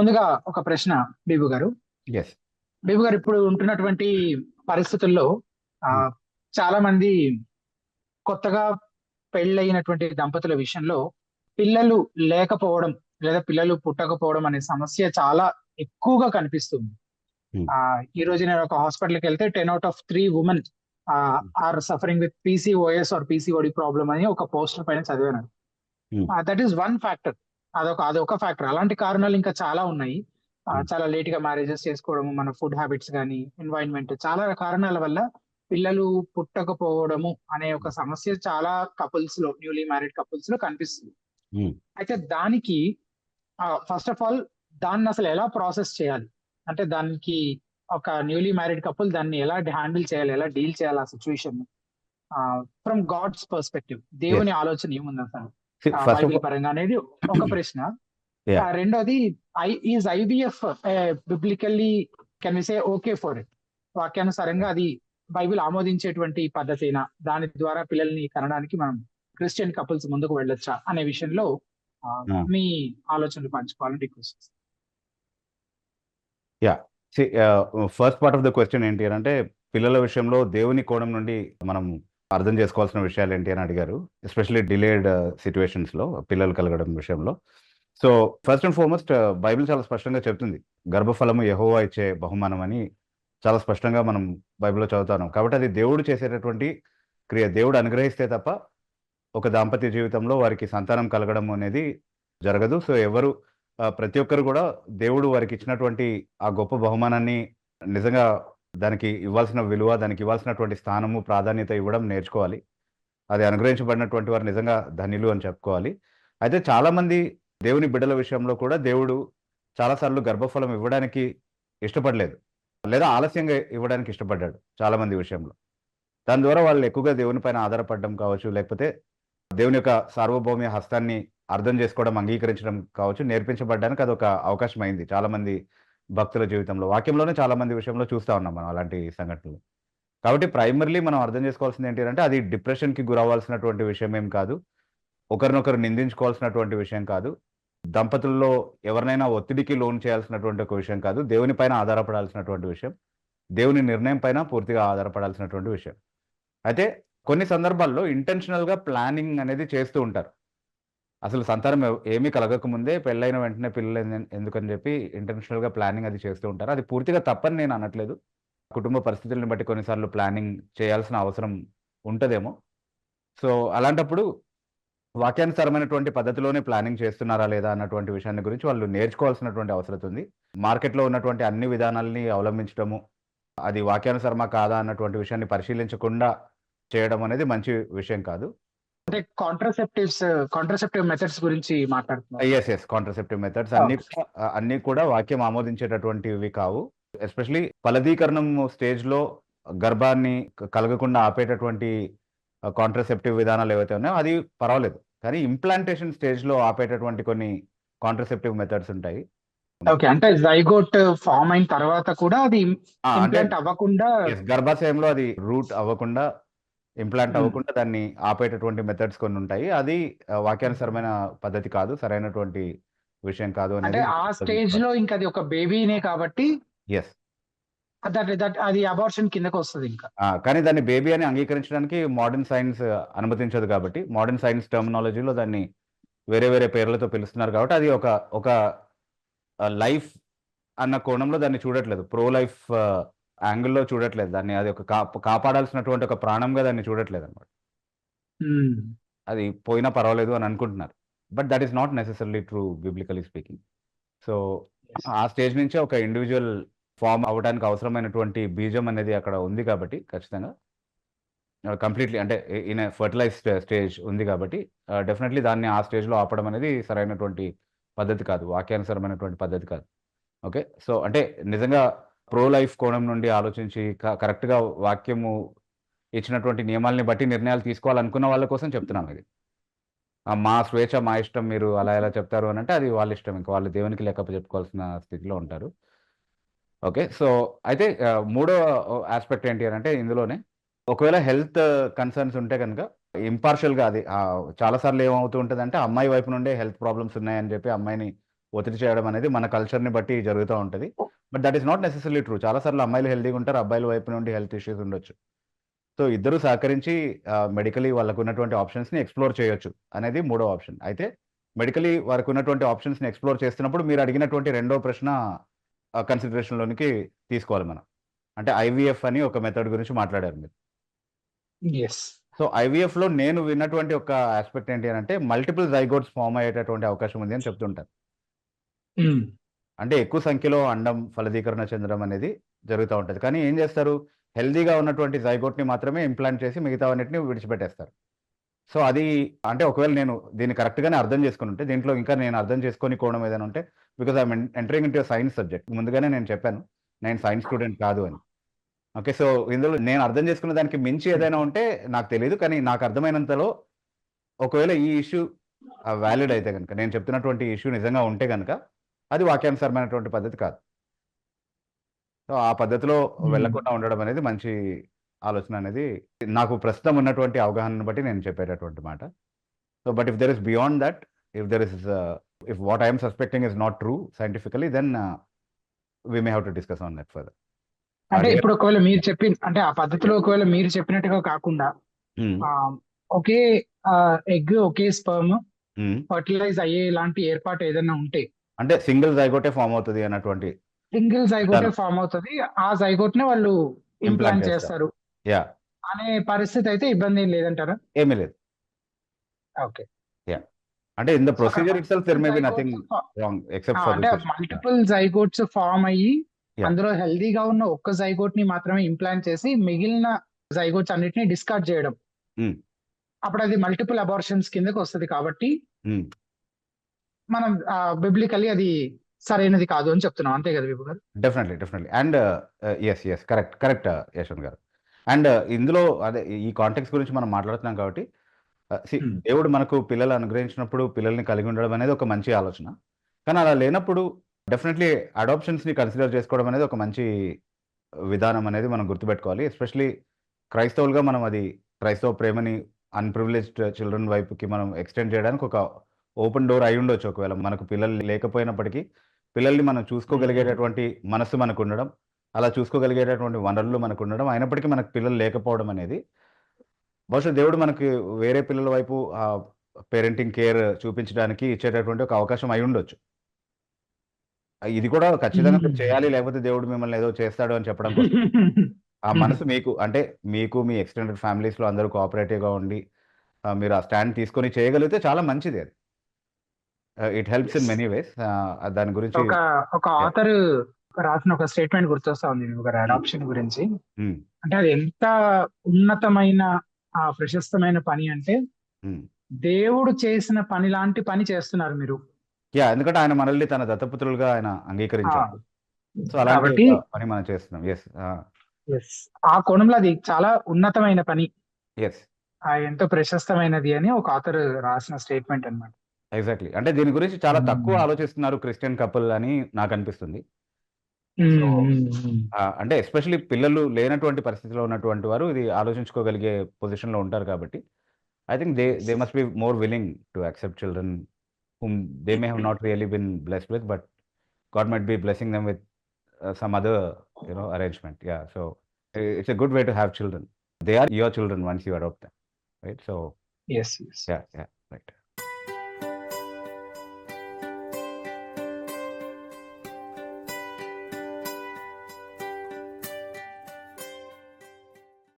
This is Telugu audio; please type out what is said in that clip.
ముందుగా ఒక ప్రశ్న బీబు గారు. బీబు గారు ఇప్పుడు ఉంటున్నటువంటి పరిస్థితుల్లో ఆ చాలా మంది కొత్తగా పెళ్ళైనటువంటి దంపతుల విషయంలో పిల్లలు లేకపోవడం లేదా పిల్లలు పుట్టకపోవడం అనే సమస్య చాలా ఎక్కువగా కనిపిస్తుంది. Hmm. ఆ ఈ రోజు నేను ఒక హాస్పిటల్కి వెళ్తే ten out of three women are suffering with PCOS or PCOD problem అని ఒక పోస్టర్ పైన చదివాను. Hmm. That is one factor. అదొక అదొక ఫ్యాక్టర్ అలాంటి కారణాలు ఇంకా చాలా ఉన్నాయి. Hmm. చాలా లేట్గా మ్యారేజెస్ చేసుకోవడం మన ఫుడ్ హ్యాబిట్స్ కానీ ఎన్వైరన్మెంట్ చాలా కారణాల వల్ల పిల్లలు పుట్టకపోవడము అనే ఒక సమస్య చాలా కపుల్స్లో న్యూలీ మ్యారీడ్ కపుల్స్లో కనిపిస్తుంది. Hmm. అయితే దానికి ఫస్ట్ ఆఫ్ ఆల్ దాన్ని అసలు ఎలా ప్రాసెస్ చేయాలి? అంటే దానికి ఒక న్యూలీ మ్యారీడ్ కపుల్ దాన్ని ఎలా హ్యాండిల్ చేయాలి? ఎలా డీల్ చేయాలి ఆ సిచ్యువేషన్ ఫ్రమ్ గాడ్స్ పర్స్పెక్టివ్ దేవుని ఆలోచన ఏముంది అసలు ఫస్ట్ పరంగా అనేది ఒక ప్రశ్న రెండోది is IVF biblically can say okay for it వాక్యానుసారంగా అది బైబిల్ ఆమోదించేటువంటి పద్ధతేనా? దాని ద్వారా పిల్లల్ని కనడానికి మనం క్రిస్టియన్ కపుల్స్ ముందుకు వెళ్ళొచ్చా? అనే విషయంలో. మీ ఆలోచనలు పంచుకోవాలని రిక్వెస్ట్ చేస్తాను first part of the question ఏంటి అంటే పిల్లల విషయంలో దేవుని కోణం నుండి మనం అర్థం చేసుకోవాల్సిన విషయాలు ఏంటి అని అడిగారు. ఎస్పెషల్లీ డిలేడ్ సిచ్యువేషన్స్లో పిల్లలు కలగడం విషయంలో. So first and foremost Bible చాలా స్పష్టంగా చెప్తుంది. గర్భఫలము యహోవా ఇచ్చే బహుమానం అని చాలా స్పష్టంగా మనం బైబిల్లో చదువుతాం కాబట్టి అది దేవుడు చేసేటటువంటి క్రియ. దేవుడు అనుగ్రహిస్తే తప్ప ఒక దాంపత్య జీవితంలో వారికి సంతానం కలగడం అనేది జరగదు. సో ఎవరు uh, ప్రతి ఒక్కరు కూడా దేవుడు వారికి ఇచ్చినటువంటి ఆ గొప్ప బహుమానాన్ని నిజంగా దానికి ఇవ్వాల్సిన విలువ దానికి ఇవ్వాల్సినటువంటి స్థానము ప్రాధాన్యత ఇవ్వడం నేర్చుకోవాలి. అది అనుగ్రహించబడినటువంటి వారు నిజంగా ధన్యులు అని చెప్పుకోవాలి. అయితే చాలామంది దేవుని బిడ్డల విషయంలో కూడా దేవుడు చాలాసార్లు గర్భఫలం ఇవ్వడానికి ఇష్టపడలేదు. లేదా ఆలస్యంగా ఇవ్వడానికి ఇష్టపడ్డాడు చాలామంది విషయంలో. దాని ద్వారా వాళ్ళు ఎక్కువగా దేవుని పైన ఆధారపడడం కావచ్చు లేకపోతే దేవుని యొక్క సార్వభౌమ్య హస్తాన్ని అర్థం చేసుకోవడం అంగీకరించడం కావచ్చు నేర్పించబడడానికి అదొక అవకాశం అయింది చాలామంది భక్తుల జీవితంలో వాక్యంలోనే చాలా మంది విషయంలో చూస్తా ఉన్నాం మనం అలాంటి సంఘటనలు. కాబట్టి ప్రైమర్లీ మనం అర్థం చేసుకోవాల్సింది ఏంటి అంటే అది డిప్రెషన్కి గురవ్వాల్సినటువంటి విషయం ఏం కాదు. ఒకరినొకరు నిందించుకోవాల్సినటువంటి విషయం కాదు. దంపతుల్లో ఎవరినైనా ఒత్తిడికి లోన్ చేయాల్సినటువంటి ఒక విషయం కాదు. దేవుని పైన ఆధారపడాల్సినటువంటి విషయం. దేవుని నిర్ణయం పైన పూర్తిగా ఆధారపడాల్సినటువంటి విషయం. అయితే కొన్ని సందర్భాల్లో ఇంటెన్షనల్గా ప్లానింగ్ అనేది చేస్తూ ఉంటారు. అసలు సంతానం ఏమీ కలగకముందే పెళ్ళైన వెంటనే పిల్లలు ఎందుకని చెప్పి ఇంటర్నేషనల్గా ప్లానింగ్ అది చేస్తూ ఉంటారు. అది పూర్తిగా తప్పని నేను అనట్లేదు. కుటుంబ పరిస్థితులను బట్టి కొన్నిసార్లు ప్లానింగ్ చేయాల్సిన అవసరం ఉంటుందేమో. సో అలాంటప్పుడు వాక్యానుసారమైనటువంటి పద్ధతిలోనే ప్లానింగ్ చేస్తున్నారా లేదా అన్నటువంటి విషయాన్ని గురించి వాళ్ళు నేర్చుకోవాల్సినటువంటి అవసరం ఉంది. మార్కెట్లో ఉన్నటువంటి అన్ని విధానాలని అవలంబించడము అది వాక్యానుసారమా కాదా అన్నటువంటి విషయాన్ని పరిశీలించకుండా చేయడం అనేది మంచి విషయం కాదు. అంటే కాంట్రసెప్టివ్స్ కాంట్రసెప్టివ్ మెథడ్స్ గురించి మాట్లాడుతున్నారు. ఎస్ ఎస్ కాంట్రసెప్టివ్ మెథడ్స్ అన్ని ఆ, అన్ని కూడా వాక్యం ఆమోదించేటటువంటివి కావు. ఎస్పెషలీ ఫలదీకరణం స్టేజ్లో గర్భాన్ని కలగకుండా ఆపేటటువంటి కాంట్రసెప్టివ్ విధానాలు ఏవైతే ఉన్నాయో అది పర్వాలేదు. కానీ ఇంప్లాంటేషన్ స్టేజ్లో ఆపేటటువంటి కొన్ని కాంట్రసెప్టివ్ మెథడ్స్ ఉంటాయి. ఓకే అంటే జైగోట్ ఫామ్ అయిన తర్వాత కూడా అది ఇంప్లాంట్ అవ్వకుండా గర్భాశయంలో అది రూట్ అవ్వకుండా ఇంప్లాంట్. అవ్వకుండా దాన్ని ఆపేటటువంటి మెథడ్స్ కొన్ని ఉంటాయి. అది వాక్యానుసరమైన పద్ధతి కాదు సరైనటువంటి విషయం కాదు అంటే ఆ స్టేజ్లో ఇంకా అది ఒక బేబీనే కాబట్టి ఎస్ దట్ దట్ అది అబార్షన్ కిందకి వస్తుంది ఇంకా కానీ దాన్ని బేబీ అని అంగీకరించడానికి మోడర్న్ సైన్స్ అనుమతించదు కాబట్టి మోడర్న్ సైన్స్ టర్మినాలజీలో దాన్ని వేరే వేరే పేర్లతో పిలుస్తున్నారు కాబట్టి అది ఒక ఒక లైఫ్ అన్న కోణంలో దాన్ని చూడట్లేదు. ప్రో లైఫ్ యాంగిల్లో చూడట్లేదు. దాన్ని అది ఒక కాపాడాల్సినటువంటి ఒక ప్రాణంగా దాన్ని చూడట్లేదు అనమాట Hmm. అది పోయినా పర్వాలేదు అని అనుకుంటున్నారు. But that is not necessary true biblically speaking so. ఆ స్టేజ్ నుంచి ఒక ఇండివిజువల్ ఫామ్ అవ్వడానికి అవసరమైనటువంటి బీజం అనేది అక్కడ ఉంది కాబట్టి ఖచ్చితంగా. కంప్లీట్లీ అంటే ఇన్ ఫర్టిలైజ్డ్ స్టేజ్ ఉంది కాబట్టి డెఫినెట్లీ దాన్ని ఆ స్టేజ్లో ఆపడం అనేది సరైనటువంటి పద్ధతి కాదు. వాక్యానుసరమైనటువంటి పద్ధతి కాదు. ఓకే సో అంటే నిజంగా ప్రో లైఫ్ కోణం నుండి ఆలోచించి క- కరెక్ట్గా వాక్యము ఇచ్చినటువంటి నియమాల్ని బట్టి నిర్ణయాలు తీసుకోవాలనుకున్న వాళ్ళ కోసం చెప్తున్నాను ఇది. మా స్వేచ్ఛ మా ఇష్టం మీరు అలా ఎలా చెప్తారు అని అంటే అది వాళ్ళ ఇష్టం. ఇంకా వాళ్ళు దేవునికి లెక్క చెప్పుకోవాల్సిన స్థితిలో ఉంటారు. ఓకే. సో అయితే మూడో ఆస్పెక్ట్ ఏంటి అని అంటే ఇందులోనే ఒకవేళ హెల్త్ కన్సర్న్స్ ఉంటే కనుక ఇంపార్షియల్గా అది చాలాసార్లు ఏమవుతూ ఉంటుంది అంటే అమ్మాయి వైపు నుండే హెల్త్ ప్రాబ్లమ్స్ ఉన్నాయని చెప్పి అమ్మాయిని ఒత్తిడి చేయడం అనేది మన కల్చర్‌ని బట్టి జరుగుతా ఉంటది. But that is not necessarily true. చాలా సార్లు అమ్మాయిలు హెల్తీగా ఉంటారు. అబ్బాయిల వైపు నుండి హెల్త్ ఇష్యూస్ ఉండొచ్చు. సో, ఇద్దరూ సహకరించి ఆహ్, మెడికల్లీ వాళ్ళకున్నటువంటి ఆప్షన్స్‌ని ఎక్స్‌ప్లోర్ చేయొచ్చు అనేది మూడో ఆప్షన్. అయితే మెడికల్లీ వారికున్నటువంటి ఆప్షన్స్‌ని ఎక్స్‌ప్లోర్ చేస్తున్నప్పుడు మీరు అడిగినటువంటి రెండో ప్రశ్న కన్సిడరేషన్‌లోనికి తీసుకోవాలి మనం. అంటే ఐవీఎఫ్ అని ఒక మెథడ్ గురించి మాట్లాడారు మీరు. సో, ఐవీఎఫ్‌లో నేను విన్నటువంటి ఒక యాస్పెక్ట్ ఏంటి అనంటే మల్టిపుల్ జైగోట్స్ ఫార్మ్ అయ్యేటటువంటి అవకాశం ఉంది అని చెప్తుంటారు. అంటే ఎక్కువ సంఖ్యలో అండం ఫలదీకరణ చెందడం అనేది జరుగుతూ ఉంటుంది కానీ ఏం చేస్తారు? హెల్దీగా ఉన్నటువంటి జైగోట్‌ని మాత్రమే ఇంప్లాంట్ చేసి మిగతావన్నిటిని విడిచిపెట్టేస్తారు. సో, అది అంటే ఒకవేళ నేను దీన్ని కరెక్ట్‌గానే అర్థం చేసుకుని ఉంటే దీంట్లో ఇంకా నేను అర్థం చేసుకొని కోణం ఏదైనా ఉంటే because I'm entering into science subject. ముందుగానే నేను చెప్పాను. నేను సైన్స్ స్టూడెంట్ కాదు అని. ఓకే. సో, ఇందులో నేను అర్థం చేసుకున్న దానికి మించి ఏదైనా ఉంటే నాకు తెలియదు కానీ నాకు అర్థమైనంతలో ఒకవేళ ఈ ఇష్యూ వ్యాలిడ్ అయితే కనుక నేను చెప్తున్నటువంటి ఇష్యూ నిజంగా ఉంటే గనుక అది వాక్యానుసారమైనటువంటి పద్ధతి కాదు. సో, ఆ పద్ధతిలో హ్మ్. వెళ్ళకుండా ఉండడం అనేది మంచి ఆలోచన అనేది నాకు ప్రస్తుతం ఉన్నటువంటి అవగాహనను బట్టి నేను చెప్పేటటువంటి మాట. So, but if there is beyond that if there is if what I am suspecting is not true scientifically then we may have to discuss on that further. అంటే ఇప్పుడు ఒకవేళ మీరు చెప్పి అంటే ఆ పద్ధతిలో ఒకవేళ మీరు చెప్పినట్టుగా కాకుండా ఒకే ఎగ్ ఒకే స్పెర్మ్. ఫెర్టిలైజ్ అయ్యే ఇలాంటి ఏర్పాటు ఏదైనా ఉంటే అంటే సింగిల్ జైగోటే ఫార్మ్ అవుతది అన్నటువంటి సింగిల్ జైగోటే. ఫార్మ్ అవుతది. ఆ జైగోట్‌నే వాళ్ళు ఇంప్లాంట్ చేస్తారు. యాహ్! అనే పరిస్థితి అయితే ఇబ్బంది ఏం లేదంటారా? ఏమీ లేదు. ఓకే. యాహ్! అంటే in the procedure itself there may be nothing wrong! Except for అంటే! మల్టిపుల్ జైగోట్స్ ఫార్మ్ అయ్యి! అందులో హెల్తీగా ఉన్న ఒక్క జైగోట్‌ని మాత్రమే ఇంప్లాంట్ చేసి మిగిలిన జైగోట్స్ అన్నిటిని డిస్కార్డ్ చేయడం. అప్పుడు అది మల్టిపుల్ అబార్షన్స్ కిందకి వస్తది కాబట్టి హ్మ్. మనం ఆహ్, బిబ్లికల్లీ అది సరైనది కాదు అని చెప్తున్నాం. అంతే కదా విభు గారు? Definitely. Definitely. And yes. Yes. Correct. Correct Yashwant గారు. అండ్ ఇందులో అదే ఈ కాంటెక్స్ట్ గురించి మనం మాట్లాడుతున్నాం కాబట్టి సీ హ్మ్. దేవుడు మనకు పిల్లలు అనుగ్రహించినప్పుడు పిల్లల్ని కలిగి ఉండడం అనేది ఒక మంచి ఆలోచన. కానీ అలా లేనప్పుడు డెఫినెట్‌లీ అడాప్షన్స్‌ని కన్సిడర్ చేసుకోవడం అనేది ఒక మంచి విధానం అనేది మనం గుర్తుపెట్టుకోవాలి. ఎస్పెషల్లీ క్రైస్తవులుగా మనం అది క్రైస్తవ ప్రేమని అన్‌ప్రివిలెజ్డ్ చిల్డ్రన్ వైపుకి మనం ఎక్స్‌టెండ్ చేయడానికి ఒక ఓపెన్ డోర్ అయ్యుండొచ్చు. ఒకవేళ మనకు పిల్లలు లేకపోయినప్పటికీ పిల్లల్ని మనం. చూసుకోగలిగేటటువంటి మనస్సు మనకుండడం, అలా చూసుకోగలిగేటటువంటి వనరులు మనకుండడం, అయినప్పటికీ మనకు పిల్లలు లేకపోవడం అనేది బహుశా దేవుడు మనకి వేరే పిల్లల వైపు పేరెంటింగ్ కేర్ చూపించడానికి ఇచ్చేటటువంటి ఒక అవకాశం అయ్యుండొచ్చు. ఆహ్, ఇది కూడా ఖచ్చితంగా. చేయాలి లేకపోతే దేవుడు మిమ్మల్ని ఏదో చేస్తాడు అని చెప్పడం. ఆ మనసు మీకు అంటే మీకు మీ ఎక్స్‌టెండెడ్ ఫ్యామిలీస్‌లో అందరూ కోఆపరేటివ్‌గా ఉండి ఆహ్, మీరు ఆ స్టాండ్ తీసుకొని చేయగలిగితే చాలా మంచిది అది. It helps in. Many ways. దాని గురించి ఒక ఒక! ఆథర్ రాసిన ఒక స్టేట్మెంట్ గుర్తొస్తా ఉంది హ్మ్. అడాప్షన్ గురించి. హ్మ్. అంటే అది ఎంత ఉన్నతమైన ప్రశస్తమైన పని అంటే హ్మ్. దేవుడు చేసిన పని లాంటి పని చేస్తున్నారు మీరు. యాహ్! ఎందుకంటే ఆయన మనల్ని తన దత్తపుత్రులుగా ఆయన! అంగీకరించారు. సో, అలాంటి ఒక పని మనం చేస్తున్నాం. ఆ! యెస్. ఆ కోణంలో అది చాలా ఉన్నతమైన పని. ఆ! ఎంతో ప్రశస్తమైనది అని ఒక ఆథర్ రాసిన స్టేట్మెంట్ అన్నమాట. ఎగ్జాక్ట్‌లీ. అంటే దీని గురించి చాలా తక్కువ హ్మ్. ఆలోచిస్తున్నారు క్రిస్టియన్ కపుల్ అని. సో, హ్మ్. హ్మ్. ఆహ్, అంటే ఎస్పెషల్లీ పిల్లలు లేనటువంటి పరిస్థితిలో ఉన్నటువంటి వారు ఇది ఆలోచించుకోగలిగే పొజిషన్‌లో ఉంటారు కాబట్టి, I think they they. Must be more willing to accept children whom they may have not really been blessed with but God might be blessing them with some other you know arrangement. Yeah! So, it's a good way to have children. They are your children once you adopt them. Right? So. Yes. Yeah! Yeah! Right.